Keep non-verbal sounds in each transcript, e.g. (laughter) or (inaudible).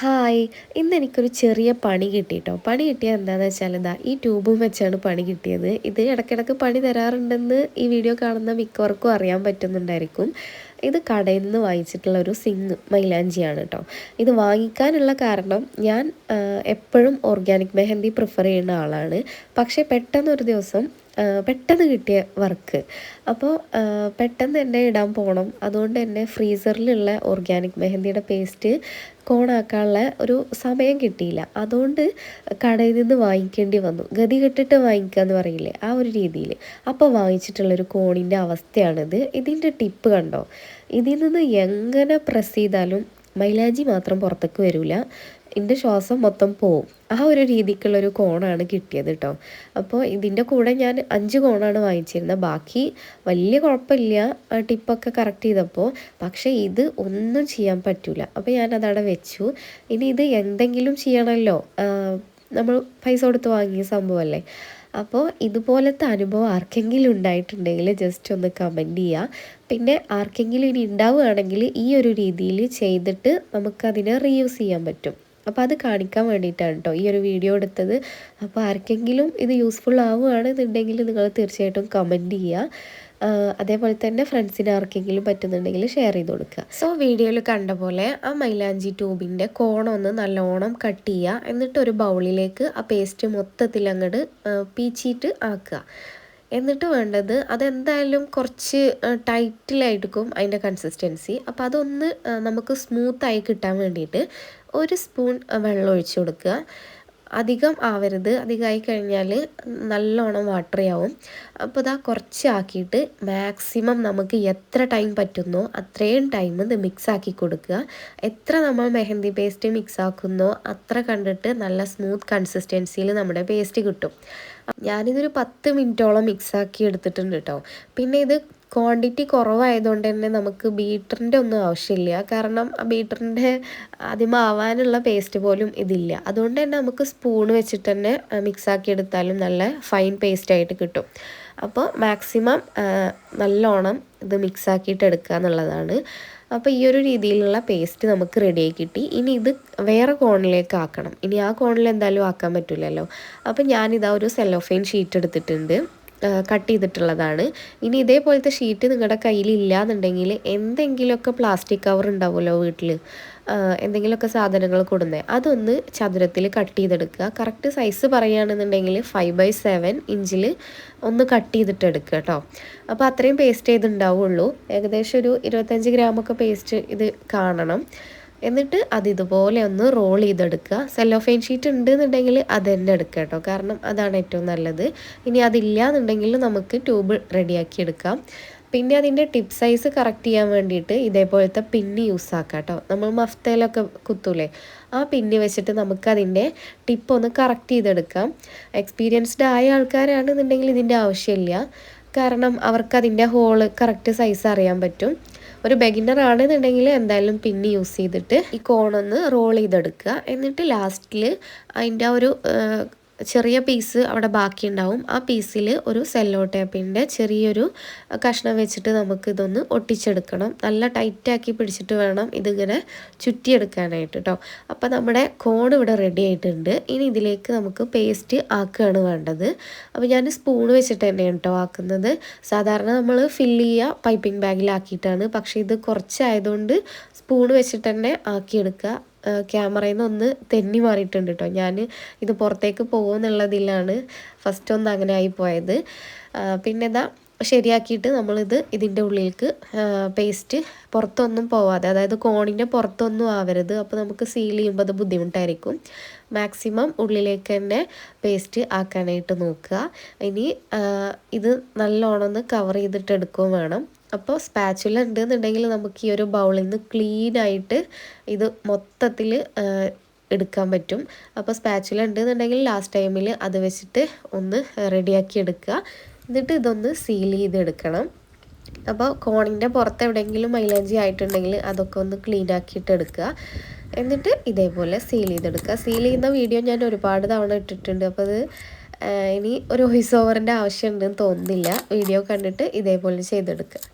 Hi. ഇന്ന് എനിക്കൊരു ചെറിയ പണി കിട്ടിയിട്ടോ പണി കിട്ടിയത് എന്താണെന്ന് വെച്ചാൽ എന്താ ഈ ട്യൂബും വെച്ചാണ് പണി കിട്ടിയത്. ഇത് ഇടയ്ക്കിടയ്ക്ക് പണി തരാറുണ്ടെന്ന് ഈ വീഡിയോ കാണുന്ന മിക്കവർക്കും അറിയാൻ പറ്റുന്നുണ്ടായിരിക്കും. ഇത് കടയിൽ നിന്ന് വാങ്ങിച്ചിട്ടുള്ള ഒരു സിങ് മൈലാഞ്ചിയാണ് കേട്ടോ ഇത് വാങ്ങിക്കാനുള്ള കാരണം ഞാൻ എപ്പോഴും ഓർഗാനിക് മെഹന്തി പ്രിഫർ ചെയ്യുന്ന ആളാണ്. പക്ഷേ പെട്ടെന്നൊരു ദിവസം പെട്ടെന്ന് കിട്ടിയ വർക്ക്. അപ്പോൾ പെട്ടെന്ന് തന്നെ ഇടാൻ പോകണം അതുകൊണ്ട് തന്നെ ഫ്രീസറിലുള്ള ഓർഗാനിക് മെഹന്തിയുടെ പേസ്റ്റ് കോണാക്കാനുള്ള ഒരു സമയം കിട്ടിയില്ല. അതുകൊണ്ട് കടയിൽ നിന്ന് വാങ്ങിക്കേണ്ടി വന്നു. ഗതി കെട്ടിട്ട് വാങ്ങിക്കുക എന്ന് പറയില്ലേ ആ ഒരു രീതിയിൽ അപ്പോൾ വാങ്ങിച്ചിട്ടുള്ളൊരു കോണിന്റെ അവസ്ഥയാണിത്. ഇതിന്റെ ടിപ്പ് കണ്ടോ? ഇതിൽ നിന്ന് എങ്ങനെ പ്രസ് ചെയ്താലും മൈലാജി മാത്രം പുറത്തേക്ക് വരില്ല എന്റെ ശ്വാസം മൊത്തം പോവും. ആ ഒരു രീതിക്കുള്ളൊരു കോണാണ് കിട്ടിയത് കേട്ടോ അപ്പോൾ ഇതിന്റെ കൂടെ ഞാൻ അഞ്ച് കോണാണ് വാങ്ങിച്ചിരുന്നത് ബാക്കി വലിയ കുഴപ്പമില്ല. ടിപ്പൊക്കെ കറക്റ്റ് ചെയ്തപ്പോൾ പക്ഷേ ഇത് ഒന്നും ചെയ്യാൻ പറ്റില്ല അപ്പോൾ ഞാൻ അതവിടെ വെച്ചു. ഇനി ഇത് എന്തെങ്കിലും ചെയ്യണമല്ലോ നമ്മൾ പൈസ കൊടുത്ത് വാങ്ങിയ സംഭവമല്ലേ അപ്പോൾ ഇതുപോലത്തെ അനുഭവം ആർക്കെങ്കിലും ഉണ്ടായിട്ടുണ്ടെങ്കിൽ ജസ്റ്റ് ഒന്ന് കമന്റ് ചെയ്യുക പിന്നെ ആർക്കെങ്കിലും ഇനി ഉണ്ടാവുകയാണെങ്കിൽ ഈ ഒരു രീതിയിൽ ചെയ്തിട്ട് നമുക്കതിനെ റീയൂസ് ചെയ്യാൻ പറ്റും. അപ്പോൾ അത് കാണിക്കാൻ വേണ്ടിയിട്ടാണ് കേട്ടോ ഈ ഒരു വീഡിയോ എടുത്തത്. അപ്പോൾ ആർക്കെങ്കിലും ഇത് യൂസ്ഫുൾ ആവുകയാണെന്നുണ്ടെങ്കിൽ നിങ്ങൾ തീർച്ചയായിട്ടും കമന്റ് ചെയ്യുക. അതേപോലെ തന്നെ ഫ്രണ്ട്സിന് ആർക്കെങ്കിലും പറ്റുന്നുണ്ടെങ്കിൽ ഷെയർ ചെയ്ത് കൊടുക്കുക. സോ വീഡിയോയിൽ കണ്ട പോലെ ആ മൈലാഞ്ചി ട്യൂബിന്റെ കോണൊന്ന് നല്ലോണം കട്ട് ചെയ്യുക. എന്നിട്ട് ഒരു ബൗളിലേക്ക് ആ പേസ്റ്റ് മൊത്തത്തിൽ അങ്ങോട്ട് പീച്ചിട്ട് ആക്കുക. എന്നിട്ട് വേണ്ടത് അതെന്തായാലും കുറച്ച് ടൈറ്റിലായിരിക്കും അതിന്റെ കൺസിസ്റ്റൻസി അപ്പോൾ അതൊന്ന് നമുക്ക് സ്മൂത്തായി കിട്ടാൻ വേണ്ടിയിട്ട് ഒരു സ്പൂൺ വെള്ളം ഒഴിച്ചു കൊടുക്കുക. അധികം ആവരുത്. അധികമായി കഴിഞ്ഞാൽ നല്ലോണം വാട്ടറി ആവും. അപ്പോൾ ഇതാ കുറച്ച് ആക്കിയിട്ട് മാക്സിമം നമുക്ക് എത്ര ടൈം പറ്റുന്നോ അത്രയും ടൈം ഇത് മിക്സ് ആക്കി കൊടുക്കുക. എത്ര നമ്മൾ മെഹന്തി പേസ്റ്റ് മിക്സ് ആക്കുന്നോ അത്ര കണ്ടിട്ട് നല്ല സ്മൂത്ത് കൺസിസ്റ്റൻസിയിൽ നമ്മുടെ പേസ്റ്റ് കിട്ടും. ഞാനിതൊരു പത്ത് മിനിറ്റോളം മിക്സാക്കി എടുത്തിട്ടുണ്ട് കേട്ടോ പിന്നെ ഇത് ക്വാണ്ടിറ്റി കുറവായതുകൊണ്ട് തന്നെ നമുക്ക് ബീറ്ററിന്റെ ഒന്നും ആവശ്യമില്ല. കാരണം ബീറ്ററിന്റെ ആവാനുള്ള പേസ്റ്റ് പോലും ഇതില്ല. അതുകൊണ്ട് തന്നെ നമുക്ക് സ്പൂൺ വെച്ചിട്ട് തന്നെ മിക്സാക്കി എടുത്താലും നല്ല ഫൈൻ പേസ്റ്റ് ആയിട്ട് കിട്ടും. അപ്പോൾ മാക്സിമം നല്ലോണം ഇത് മിക്സാക്കിയിട്ട് എടുക്കുക എന്നുള്ളതാണ്. അപ്പോൾ ഈ ഒരു രീതിയിലുള്ള പേസ്റ്റ് നമുക്ക് റെഡിയായി കിട്ടി. ഇനി ഇത് വേറെ കോണിലേക്ക് ആക്കണം. ഇനി ആ കോണിൽ എന്തായാലും ആക്കാൻ പറ്റില്ലല്ലോ അപ്പോൾ ഞാനിതാ ഒരു സെലോഫൈൻ ഷീറ്റ് എടുത്തിട്ടുണ്ട്. കട്ട് ചെയ്തിട്ടുള്ളതാണ്. ഇനി ഇതേപോലത്തെ ഷീറ്റ് നിങ്ങളുടെ കയ്യിൽ ഇല്ലാന്നുണ്ടെങ്കിൽ എന്തെങ്കിലുമൊക്കെ പ്ലാസ്റ്റിക് കവർ ഉണ്ടാവുമല്ലോ വീട്ടിൽ എന്തെങ്കിലുമൊക്കെ സാധനങ്ങൾ കൊടുന്നത് അതൊന്ന് ചതുരത്തിൽ കട്ട് ചെയ്തെടുക്കുക. കറക്റ്റ് സൈസ് പറയുകയാണെന്നുണ്ടെങ്കിൽ ഫൈവ് ബൈ സെവൻ ഇഞ്ചിൽ ഒന്ന് കട്ട് ചെയ്തിട്ട് എടുക്കുക കേട്ടോ അപ്പോൾ അത്രയും പേസ്റ്റ് ചെയ്തുണ്ടാവുള്ളൂ. ഏകദേശം ഒരു ഇരുപത്തഞ്ച് ഗ്രാമൊക്കെ പേസ്റ്റ് ഇത് കാണണം. എന്നിട്ട് അത് ഇതുപോലെ ഒന്ന് റോൾ ചെയ്തെടുക്കുക. സെല്ലോഫെയിൻ ഷീറ്റ് ഉണ്ട് എന്നുണ്ടെങ്കിൽ അത് തന്നെ എടുക്കുക കേട്ടോ. കാരണം അതാണ് ഏറ്റവും നല്ലത്. ഇനി അതില്ല എന്നുണ്ടെങ്കിൽ നമുക്ക് ട്യൂബ് റെഡിയാക്കി എടുക്കാം. പിന്നെ അതിന്റെ ടിപ്പ് സൈസ് കറക്റ്റ് ചെയ്യാൻ വേണ്ടിയിട്ട് ഇതേപോലത്തെ പിന്നി യൂസ് ആക്കാം കേട്ടോ. നമ്മൾ മഫ്തയിലൊക്കെ കുത്തൂലേ. ആ പിന്നി വെച്ചിട്ട് നമുക്കതിന്റെ ടിപ്പ് ഒന്ന് കറക്റ്റ് ചെയ്തെടുക്കാം. എക്സ്പീരിയൻസ്ഡ് ആയ ആൾക്കാരാണെന്നുണ്ടെങ്കിൽ ഇതിന്റെ ആവശ്യമില്ല. കാരണം അവർക്ക് അതിന്റെ ഹോൾ കറക്റ്റ് സൈസ് അറിയാൻ പറ്റും. ഒരു ബെഗിനർ ആണെന്നുണ്ടെങ്കിൽ എന്തായാലും പിന്നി യൂസ് ചെയ്തിട്ട് ഈ കോണൊന്ന് റോൾ ചെയ്തെടുക്കുക. എന്നിട്ട് ലാസ്റ്റിൽ അതിന്റെ ഒരു ചെറിയ പീസ് അവിടെ ബാക്കി ഉണ്ടാവും ആ പീസിൽ ഒരു സെല്ലോ ടേപ്പിന്റെ ചെറിയൊരു കഷ്ണം വെച്ചിട്ട് നമുക്ക് ഇതൊന്ന് ഒട്ടിച്ചെടുക്കണം. നല്ല ടൈറ്റാക്കി പിടിച്ചിട്ട് വേണം ഇതിങ്ങനെ ചുറ്റിയെടുക്കാനായിട്ട് കേട്ടോ അപ്പോൾ നമ്മുടെ കോൺ ഇവിടെ റെഡി ആയിട്ടുണ്ട്. ഇനി ഇതിലേക്ക് നമുക്ക് പേസ്റ്റ് ആക്കുകയാണ് വേണ്ടത്. അപ്പോൾ ഞാൻ സ്പൂൺ വെച്ചിട്ട് തന്നെയാണ് കേട്ടോ ആക്കുന്നത്. സാധാരണ നമ്മൾ ഫില്ല് ചെയ്യുക പൈപ്പിംഗ് ബാഗിലാക്കിയിട്ടാണ് പക്ഷേ ഇത് കുറച്ചായതുകൊണ്ട് സ്പൂൺ വെച്ചിട്ട് തന്നെ ആക്കിയെടുക്കുക. ക്യാമറയിൽ നിന്ന് ഒന്ന് തെന്നി മാറിയിട്ടുണ്ട് കേട്ടോ ഞാൻ ഇത് പുറത്തേക്ക് പോകുമെന്നുള്ളതിലാണ് ഫസ്റ്റ് ഒന്ന് അങ്ങനെ ആയിപ്പോയത് പോയത്. പിന്നെ ഇതാ ശരിയാക്കിയിട്ട് നമ്മളിത് ഇതിന്റെ ഉള്ളിലേക്ക് പേസ്റ്റ് പുറത്തൊന്നും പോവാതെ അതായത് കോണിന്റെ പുറത്തൊന്നും ആവരുത്. അപ്പോൾ നമുക്ക് സീൽ ചെയ്യുമ്പോൾ അത് ബുദ്ധിമുട്ടായിരിക്കും. മാക്സിമം ഉള്ളിലേക്ക് തന്നെ പേസ്റ്റ് ആക്കാനായിട്ട് നോക്കുക. ഇനി ഇത് നല്ലോണം ഒന്ന് കവർ ചെയ്തിട്ട് എടുക്കുകയും വേണം. അപ്പോൾ സ്പാച്ചുല ഉണ്ടെന്നുണ്ടെങ്കിൽ നമുക്ക് ഈ ഒരു ബൗളിൽ നിന്ന് ക്ലീൻ ആയിട്ട് ഇത് മൊത്തത്തിൽ എടുക്കാൻ പറ്റും. അപ്പോൾ സ്പാച്ചുല ഉണ്ടെന്നുണ്ടെങ്കിൽ ലാസ്റ്റ് ടൈമിൽ അത് വെച്ചിട്ട് ഒന്ന് റെഡിയാക്കി എടുക്കുക. എന്നിട്ട് ഇതൊന്ന് സീൽ ചെയ്തെടുക്കണം. അപ്പോൾ കോണിന്റെ പുറത്ത് എവിടെയെങ്കിലും മൈലാഞ്ചി ആയിട്ടുണ്ടെങ്കിൽ അതൊക്കെ ഒന്ന് ക്ലീൻ ആക്കിയിട്ട് എടുക്കുക. എന്നിട്ട് ഇതേപോലെ സീൽ ചെയ്തെടുക്കുക. സീൽ ചെയ്യുന്ന വീഡിയോ ഞാൻ ഒരുപാട് തവണ ഇട്ടിട്ടുണ്ട്. അപ്പോൾ അത് ഇനി ഒരു വോയിസ് ഓവറിന്റെ ആവശ്യമുണ്ടെന്ന് തോന്നുന്നില്ല. വീഡിയോ കണ്ടിട്ട് ഇതേപോലെ ചെയ്തെടുക്കുക.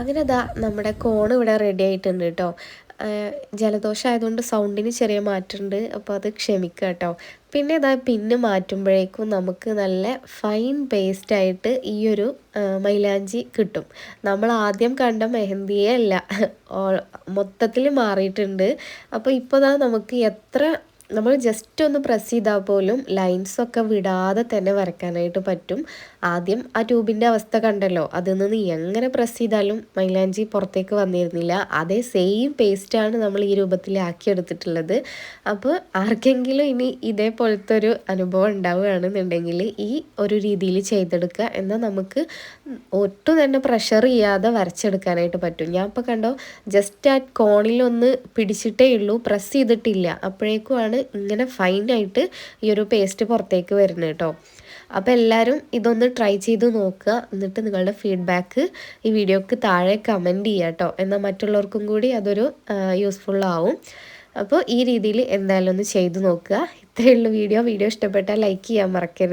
അങ്ങനെ അതാ നമ്മുടെ കോൺ ഇവിടെ റെഡി ആയിട്ടുണ്ട് കേട്ടോ ജലദോഷം ആയതുകൊണ്ട് സൗണ്ടിന് ചെറിയ മാറ്റമുണ്ട്. അപ്പോൾ അത് ക്ഷമിക്കുക കേട്ടോ പിന്നെ ഇതാ പിന്നെ മാറ്റുമ്പോഴേക്കും നമുക്ക് നല്ല ഫൈൻ പേസ്റ്റായിട്ട് ഈ ഒരു മൈലാഞ്ചി കിട്ടും. നമ്മൾ ആദ്യം കണ്ട മെഹന്തിയെ അല്ല. (laughs) മൊത്തത്തിൽ മാറിയിട്ടുണ്ട്. അപ്പോൾ ഇപ്പോൾ ദാ നമുക്ക് എത്ര നമ്മൾ ജസ്റ്റ് ഒന്ന് പ്രസ് ചെയ്താൽ പോലും ലൈൻസൊക്കെ വിടാതെ തന്നെ വരയ്ക്കാനായിട്ട് പറ്റും. ആദ്യം ആ ട്യൂബിന്റെ അവസ്ഥ കണ്ടല്ലോ. അതിൽ നിന്ന് എങ്ങനെ പ്രസ് ചെയ്താലും മൈലാഞ്ചി പുറത്തേക്ക് വന്നിരുന്നില്ല. അതേ സെയിം പേസ്റ്റാണ് നമ്മൾ ഈ രൂപത്തിലാക്കിയെടുത്തിട്ടുള്ളത് അപ്പോൾ ആർക്കെങ്കിലും ഇനി ഇതേപോലത്തെ ഒരു അനുഭവം ഉണ്ടാവുകയാണെന്നുണ്ടെങ്കിൽ ഈ ഒരു രീതിയിൽ ചെയ്തെടുക്കുക എന്നാൽ നമുക്ക് ഒട്ടും തന്നെ പ്രഷർ ചെയ്യാതെ വരച്ചെടുക്കാനായിട്ട് പറ്റും. ഞാൻ ഇപ്പോൾ കണ്ടോ ജസ്റ്റ് ആ കോണിലൊന്ന് പിടിച്ചിട്ടേ ഉള്ളൂ പ്രസ് ചെയ്തിട്ടില്ല. അപ്പോഴേക്കുമാണ് ഇങ്ങനെ ഫൈനായിട്ട് ഈ ഒരു പേസ്റ്റ് പുറത്തേക്ക് വരുന്നത് കേട്ടോ അപ്പോൾ എല്ലാവരും ഇതൊന്ന് ട്രൈ ചെയ്ത് നോക്കുക. എന്നിട്ട് നിങ്ങളുടെ ഫീഡ്ബാക്ക് ഈ വീഡിയോക്ക് താഴെ കമന്റ് ചെയ്യുക കേട്ടോ എന്നാൽ മറ്റുള്ളവർക്കും കൂടി അതൊരു യൂസ്ഫുൾ ആവും. അപ്പോൾ ഈ രീതിയിൽ എന്തായാലും ഒന്ന് ചെയ്ത് നോക്കുക. ഇത്രയുള്ള വീഡിയോ. വീഡിയോ ഇഷ്ടപ്പെട്ടാൽ ലൈക്ക് ചെയ്യാൻ മറക്കരുത്.